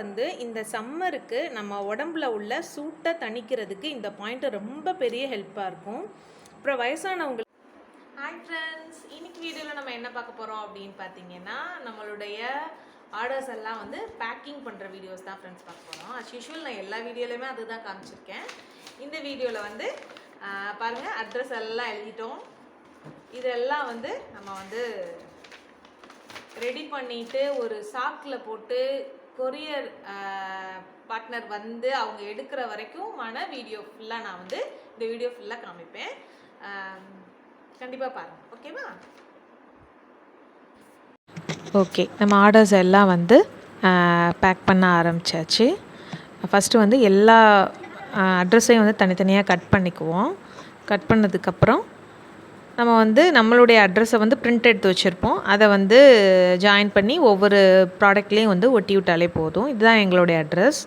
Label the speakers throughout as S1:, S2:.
S1: வந்து இந்த சம்மருக்கு நம்ம உடம்புல உள்ள சூட்டை தணிக்கிறதுக்கு இந்த பாயிண்ட் ரொம்ப பெரிய ஹெல்ப்பாக இருக்கும். அப்புறம் வயசானவங்க ஹாய் ஃப்ரெண்ட்ஸ் இன்னைக்கு வீடியோவில் நம்ம என்ன பார்க்க போகிறோம் அப்படின்னு பார்த்தீங்கன்னா நம்மளுடைய ஆர்டர்ஸ் எல்லாம் வந்து பேக்கிங் பண்ணுற வீடியோஸ் தான் ஃப்ரெண்ட்ஸ் பார்க்க போகிறோம் அஸ் யூஷுவல் நான் எல்லா வீடியோலையுமே அதுதான் காமிச்சிருக்கேன். இந்த வீடியோவில் வந்து பாருங்கள் அட்ரஸ் எல்லாம் எழுதிட்டோம். இதெல்லாம் வந்து நம்ம வந்து ரெடி பண்ணிட்டு ஒரு சாக்கில் போட்டு கொரியர் பார்ட்னர் வந்து அவங்க எடுக்கிற வரைக்கும் மன வீடியோ ஃபுல்லாக நான் வந்து இந்த வீடியோ ஃபுல்லாக காமிப்பேன். கண்டிப்பாக பாருங்கள் ஓகேவா
S2: ஓகே நம்ம ஆர்டர்ஸ் எல்லாம் வந்து பேக் பண்ண ஆரம்பிச்சாச்சு. ஃபஸ்ட்டு வந்து எல்லா அட்ரஸையும் வந்து தனித்தனியாக கட் பண்ணிக்குவோம். கட் பண்ணதுக்கப்புறம் நம்ம வந்து நம்மளுடைய அட்ரஸை வந்து பிரிண்ட் எடுத்து வச்சுருப்போம். அதை வந்து ஜாயின் பண்ணி ஒவ்வொரு ப்ராடக்ட்லேயும் வந்து ஒட்டி விட்டாலே போதும். இதுதான் எங்களுடைய அட்ரஸ்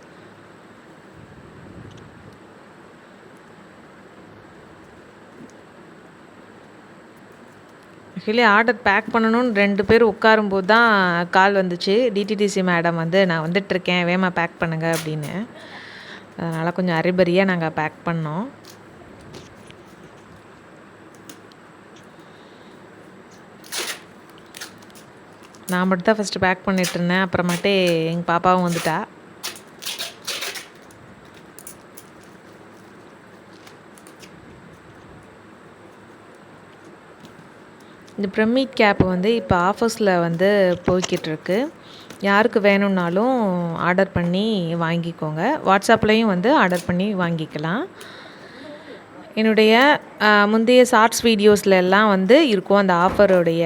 S2: ஆக்சுவலி ஆர்டர் பேக் பண்ணணும்னு ரெண்டு பேர் உட்காரும்போது தான் கால் வந்துச்சு. டிடிடிசி மேடம் வந்து நான் வந்துட்டுருக்கேன் வேமா பேக் பண்ணுங்கள் அப்படின்னு. அதனால் கொஞ்சம் அரிபரியாக நாங்கள் பேக் பண்ணோம். நான் மட்டும் தான் ஃபஸ்ட்டு பேக் பண்ணிட்டு இருந்தேன் அப்புறமேட்டு எங்கள் பாப்பாவும் வந்துட்டா. இந்த ப்ரமிட் கேப் வந்து இப்போ ஆஃபர்ஸில் வந்து போய்கிட்டுருக்கு யாருக்கு வேணும்னாலும் ஆர்டர் பண்ணி வாங்கிக்கோங்க. வாட்ஸ்அப்லேயும் வந்து ஆர்டர் பண்ணி வாங்கிக்கலாம். என்னுடைய முந்தைய ஷார்ட்ஸ் வீடியோஸில் எல்லாம் வந்து இருக்கும் அந்த ஆஃபருடைய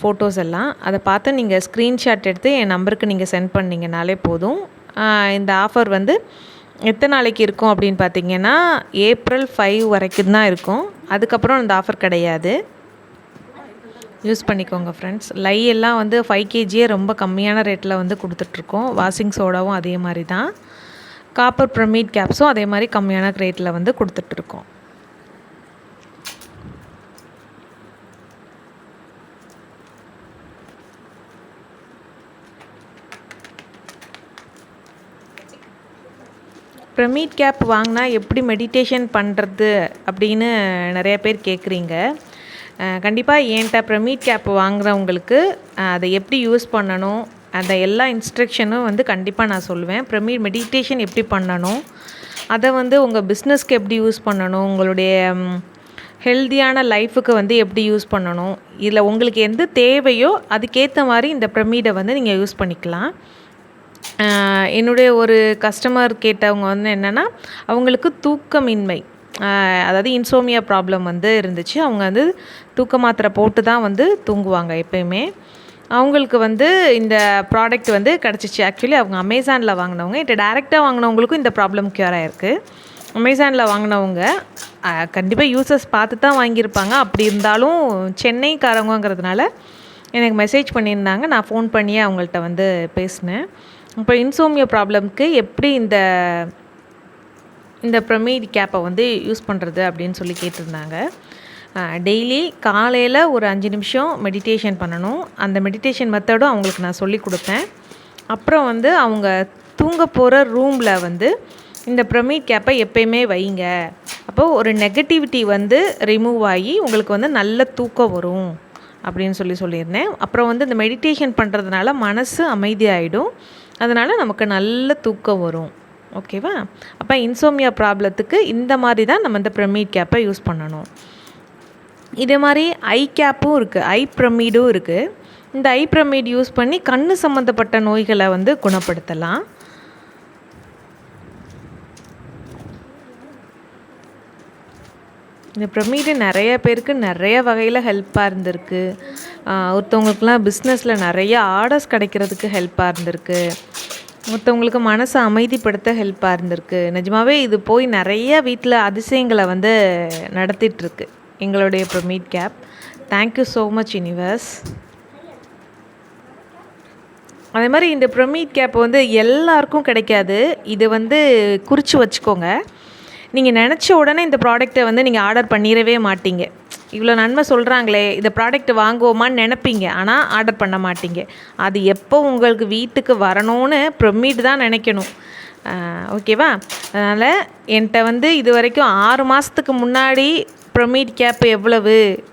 S2: ஃபோட்டோஸ் எல்லாம். அதை பார்த்து நீங்கள் ஸ்க்ரீன்ஷாட் எடுத்து என் நம்பருக்கு நீங்கள் சென்ட் பண்ணிங்கனாலே போதும். இந்த ஆஃபர் வந்து எத்தனை நாளைக்கு இருக்கும் அப்படின்னு பார்த்தீங்கன்னா ஏப்ரல் ஃபைவ் வரைக்கும் தான் இருக்கும். அதுக்கப்புறம் இந்த ஆஃபர் கிடையாது. யூஸ் பண்ணிக்கோங்க ஃப்ரெண்ட்ஸ் லை எல்லாம் வந்து ஃபைவ் கேஜியே ரொம்ப கம்மியான ரேட்டில் வந்து கொடுத்துட்ருக்கோம். வாஷிங் சோடாவும் அதே மாதிரி தான். காப்பர் ப்ரமீட் கேப்ஸும் அதே மாதிரி கம்மியான ரேட்டில் வந்து கொடுத்துட்ருக்கோம். ப்ரமீட் கேப் வாங்கினா எப்படி மெடிடேஷன் பண்ணுறது அப்படின்னு நிறைய பேர் கேட்குறீங்க கண்டிப்பாக என்கிட்ட ப்ரமீட் கேப் வாங்குகிறவங்களுக்கு அதை எப்படி யூஸ் பண்ணணும் அந்த எல்லா இன்ஸ்ட்ரக்ஷனும் வந்து கண்டிப்பாக நான் சொல்லுவேன். ப்ரமீட் மெடிடேஷன் எப்படி பண்ணணும் அதை வந்து உங்கள் பிஸ்னஸ்க்கு எப்படி யூஸ் பண்ணணும் உங்களுடைய ஹெல்த்தியான லைஃபுக்கு வந்து எப்படி யூஸ் பண்ணணும் இதில் உங்களுக்கு எந்த தேவையோ அதுக்கேற்ற மாதிரி இந்த ப்ரமீடை வந்து நீங்கள் யூஸ் பண்ணிக்கலாம். என்னுடைய ஒரு கஸ்டமர் கேட்டவங்க வந்து என்னென்னா அவங்களுக்கு தூக்கமின்மை. அதாவது இன்சோமியா ப்ராப்ளம் வந்து இருந்துச்சு. அவங்க வந்து தூக்க மாத்திரை போட்டு தான் வந்து தூங்குவாங்க எப்பயுமே. அவங்களுக்கு வந்து இந்த ப்ராடக்ட் வந்து கிடச்சிச்சு. ஆக்சுவலி அவங்க அமேசானில் வாங்கினவங்க இப்போ டேரெக்டாக வாங்கினவங்களுக்கும் இந்த ப்ராப்ளம் க்யூர் ஆகிருக்கு அமேசானில் வாங்கினவங்க கண்டிப்பாக யூசர்ஸ் பார்த்து தான் வாங்கியிருப்பாங்க. அப்படி இருந்தாலும் சென்னைக்காரவங்கிறதுனால எனக்கு மெசேஜ் பண்ணியிருந்தாங்க. நான் ஃபோன் பண்ணியே அவங்கள்ட்ட வந்து பேசினேன். இப்போ இன்சோமியா ப்ராப்ளம்க்கு எப்படி இந்த இந்த ப்ரமீட் கேப்பை வந்து யூஸ் பண்ணுறது அப்படின்னு சொல்லி கேட்டிருந்தாங்க. டெய்லி காலையில் ஒரு அஞ்சு நிமிஷம் மெடிடேஷன் பண்ணணும். அந்த மெடிடேஷன் மெத்தடும் அவங்களுக்கு நான் சொல்லி கொடுப்பேன் அப்புறம் வந்து அவங்க தூங்க போகிற ரூமில் வந்து இந்த ப்ரமீட் கேப்பை எப்பயுமே வைங்க. அப்போது ஒரு நெகட்டிவிட்டி வந்து ரிமூவ் ஆகி உங்களுக்கு வந்து நல்ல தூக்கம் வரும் அப்படின்னு சொல்லி சொல்லியிருந்தேன். அப்புறம் வந்து இந்த மெடிடேஷன் பண்ணுறதுனால மனசு அமைதியாகிடும் அதனால் நமக்கு நல்ல தூக்கம் வரும். ஓகேவா அப்போ இன்சோமியா ப்ராப்ளத்துக்கு இந்த மாதிரி தான் நம்ம இந்த ப்ரமீட் கேப்பை யூஸ் பண்ணணும். இதே மாதிரி ஐ கேப்பும் இருக்குது ஐ ப்ரமீடும் இருக்குது இந்த ஐ ப்ரமீட் யூஸ் பண்ணி கண் சம்மந்தப்பட்ட நோய்களை வந்து குணப்படுத்தலாம். இந்த ப்ரமீடு நிறைய பேருக்கு நிறைய வகையில் ஹெல்ப்பாக இருந்திருக்கு. ஒருத்தவங்களுக்குலாம் பிஸ்னஸில் நிறைய ஆர்டர்ஸ் கிடைக்கிறதுக்கு ஹெல்ப்பாக இருந்திருக்கு. ஒருத்தவங்களுக்கு மனசை அமைதிப்படுத்த ஹெல்ப்பாக இருந்திருக்கு. நிஜமாவே இது போய் நிறைய வீட்டில் அதிசயங்களை வந்து நடத்திட்டுருக்கு. எங்களுடைய pyramid cap thank you so much universe அதே மாதிரி இந்த ப்ரமீட் கேப் வந்து எல்லாருக்கும் கிடைக்காது. இது வந்து குறித்து வச்சுக்கோங்க. நீங்கள் நினச்ச உடனே இந்த ப்ராடக்ட்டை வந்து நீங்கள் ஆர்டர் பண்ணிடவே மாட்டீங்க. இவ்வளோ நன்மை சொல்கிறாங்களே இந்த ப்ராடக்ட் வாங்குவோமான்னு நினைப்பீங்க. ஆனால் ஆர்டர் பண்ண மாட்டீங்க. அது எப்போ உங்களுக்கு வீட்டுக்கு வரணும்னு ப்ரொமீட் தான் நினைக்கணும். ஓகேவா அதனால் என்கிட்ட வந்து இது வரைக்கும் ஆறு மாதத்துக்கு முன்னாடி ப்ரொமீட் கேப் எவ்வளவு?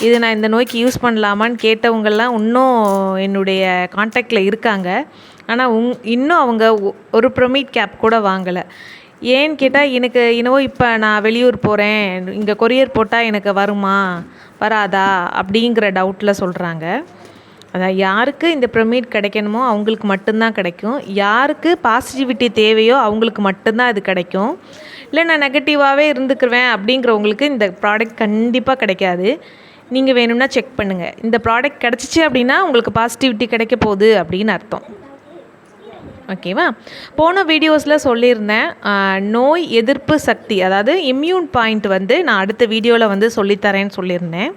S2: இது நான் இந்த நோய்க்கு யூஸ் பண்ணலாமான்னு கேட்டவங்கெல்லாம் இன்னும் என்னுடைய காண்டாக்டில் இருக்காங்க. ஆனால் உங் இன்னும் அவங்க ஒ- ஒரு ப்ரொமீட் கேப் கூட வாங்கலை. ஏன்னு கேட்டால் எனக்கு என்னவோ இப்போ நான் வெளியூர் போகிறேன் இங்கே கொரியர் போட்டால் எனக்கு வருமா? வராதா? அப்படிங்கிற டவுட்டில் சொல்கிறாங்க அதான் யாருக்கு இந்த ப்ரொமீட் கிடைக்கணுமோ அவங்களுக்கு மட்டும்தான் கிடைக்கும். யாருக்கு பாசிட்டிவிட்டி தேவையோ அவங்களுக்கு மட்டும்தான் அது கிடைக்கும். இல்லை நான் நெகட்டிவாகவே இருந்துக்குருவேன் அப்படிங்கிறவங்களுக்கு இந்த ப்ராடக்ட் கண்டிப்பாக கிடைக்காது. நீங்கள் வேணும்னா செக் பண்ணுங்கள் இந்த ப்ராடக்ட் கிடச்சிச்சு அப்படின்னா உங்களுக்கு பாசிட்டிவிட்டி கிடைக்க போகுது அப்படின்னு அர்த்தம். ஓகேவா போன வீடியோஸில் சொல்லியிருந்தேன் நோய் எதிர்ப்பு சக்தி அதாவது இம்யூன் பாயிண்ட் வந்து நான் அடுத்த வீடியோவில் வந்து சொல்லித்தரேன்னு சொல்லியிருந்தேன்.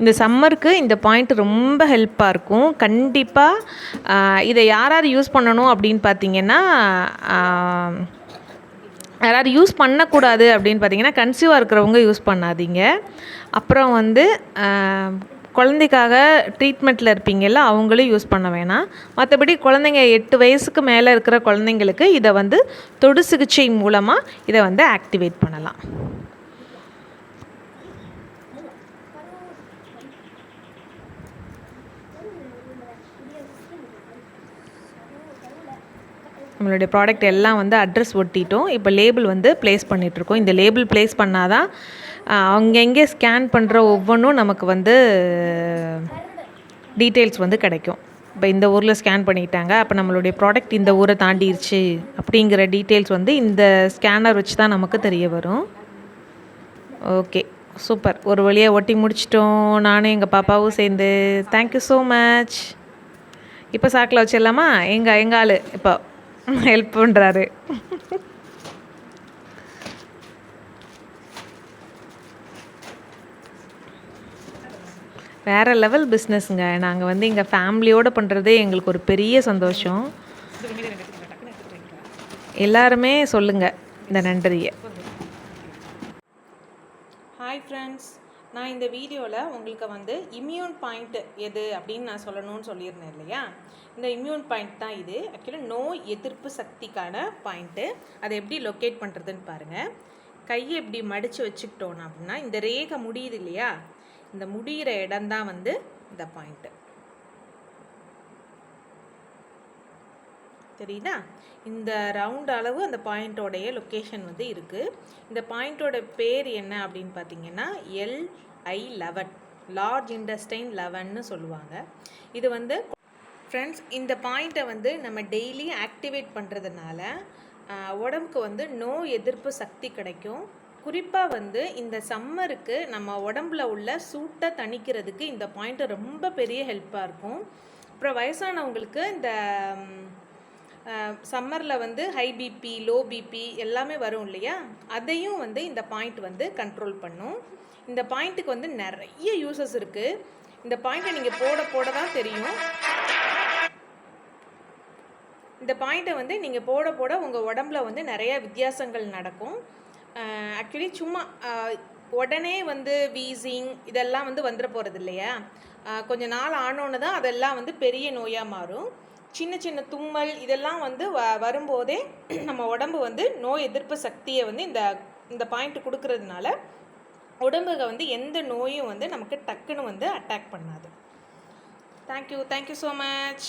S2: இந்த சம்மருக்கு இந்த பாயிண்ட் ரொம்ப ஹெல்ப்பாக இருக்கும். கண்டிப்பாக இதை யார் யார் யூஸ் பண்ணணும் அப்படின்னு பார்த்தீங்கன்னா யாராவது யூஸ் பண்ணக்கூடாது அப்படின்னு பார்த்தீங்கன்னா கன்சியூவாக இருக்கிறவங்க யூஸ் பண்ணாதீங்க. அப்புறம் வந்து குழந்தைக்காக ட்ரீட்மெண்ட்டில் இருப்பீங்கல்ல அவங்களும் யூஸ் பண்ண வேணாம். மற்றபடி குழந்தைங்க எட்டு வயசுக்கு மேலே இருக்கிற குழந்தைங்களுக்கு இதை வந்து தொடு சிகிச்சை மூலமாக இதை வந்து ஆக்டிவேட் பண்ணலாம். நம்மளுடைய ப்ராடக்ட் எல்லாம் வந்து அட்ரஸ் ஒட்டிட்டோம். இப்போ லேபிள் வந்து ப்ளேஸ் பண்ணிகிட்ருக்கோம் இந்த லேபிள் ப்ளேஸ் பண்ணால் தான் அங்கங்கே ஸ்கேன் பண்ணுற ஒவ்வொன்றும் நமக்கு வந்து டீட்டெயில்ஸ் வந்து கிடைக்கும். இப்போ இந்த ஊரில் ஸ்கேன் பண்ணிட்டாங்க அப்போ நம்மளுடைய ப்ராடக்ட் இந்த ஊரை தாண்டிருச்சு அப்படிங்கிற டீட்டெயில்ஸ் வந்து இந்த ஸ்கேனர் வச்சு தான் நமக்கு தெரிய வரும். Okay super. ஒரு வழியாக ஒட்டி முடிச்சிட்டோம். நானும் எங்கள் பாப்பாவும் சேர்ந்து. தேங்க்யூ ஸோ மச் இப்போ சாக்கில் வச்சிடலாமா? எங்கள் எங்கள் ஆள்? இப்போ ஹெல்ப் பண்ணுறாரு வேறு லெவல் பிஸ்னஸ்ங்க நாங்கள் வந்து எங்கள் ஃபேமிலியோடு பண்ணுறதே எங்களுக்கு ஒரு பெரிய சந்தோஷம். எல்லாருமே சொல்லுங்கள் இந்த நன்றியை.
S1: ஹாய் ஃப்ரெண்ட்ஸ் நான் இந்த வீடியோவில் உங்களுக்கு வந்து இம்யூன் பாயிண்ட் எது அப்படின்னு நான் சொல்லணும்னு சொல்லியிருந்தேன் இல்லையா? இந்த இம்யூன் பாயிண்ட் தான் இது. ஆக்சுவலாக நோய் எதிர்ப்பு சக்திக்கான பாயிண்ட்டு அதை எப்படி லொக்கேட் பண்ணுறதுன்னு பாருங்கள் கையை எப்படி மடித்து வச்சுக்கிட்டோம் அப்படின்னா இந்த ரேகை முடியுது இல்லையா? இந்த முடிகிற இடம்தான் வந்து இந்த பாயிண்ட்டு தெரியுதா? இந்த ரவுண்ட் அளவு அந்த பாயிண்ட்டோடைய லொக்கேஷன் வந்து இருக்குது இந்த பாயிண்ட்டோட பேர் என்ன அப்படின்னு பார்த்தீங்கன்னா எல்ஐ லெவன் லார்ஜ் இண்டஸ்டைன் லெவன்னு சொல்லுவாங்க. இது வந்து ஃப்ரெண்ட்ஸ் இந்த பாயிண்ட்டை வந்து நம்ம டெய்லி ஆக்டிவேட் பண்ணுறதுனால உடம்புக்கு வந்து நோய் எதிர்ப்பு சக்தி கிடைக்கும். குறிப்பாக வந்து இந்த சம்மருக்கு நம்ம உடம்புல உள்ள சூட்டை தணிக்கிறதுக்கு இந்த பாயிண்ட் ரொம்ப பெரிய ஹெல்ப்பாக இருக்கும். அப்புறம் வயசானவங்களுக்கு இந்த சம்மரில் வந்து ஹை பிபி லோ பிபி எல்லாமே வரும் இல்லையா? அதையும் வந்து இந்த பாயிண்ட் வந்து கண்ட்ரோல் பண்ணும். இந்த பாயிண்ட்டுக்கு வந்து நிறைய யூசஸ் இருக்குது இந்த பாயிண்ட்டை நீங்கள் போட போட தான் தெரியும். இந்த பாயிண்ட்டை வந்து நீங்கள் போட போட உங்கள் உடம்புல வந்து நிறைய வித்தியாசங்கள் நடக்கும். ஆக்சுவலி சும்மா உடனே வந்து வீசிங் இதெல்லாம் வந்து வந்துட போகிறது இல்லையா? கொஞ்ச நாள் ஆனோன்னு தான் அதெல்லாம் வந்து பெரிய நோயாக மாறும். சின்ன சின்ன தும்மல் இதெல்லாம் வந்து வ வரும்போதே நம்ம உடம்பு வந்து நோய் எதிர்ப்பு சக்தியை வந்து இந்த இந்த பாயிண்ட் கொடுக்கறதுனால உடம்புக வந்து எந்த நோயும் வந்து நமக்கு டக்குன்னு வந்து அட்டாக் பண்ணாது. Thank you thank you so much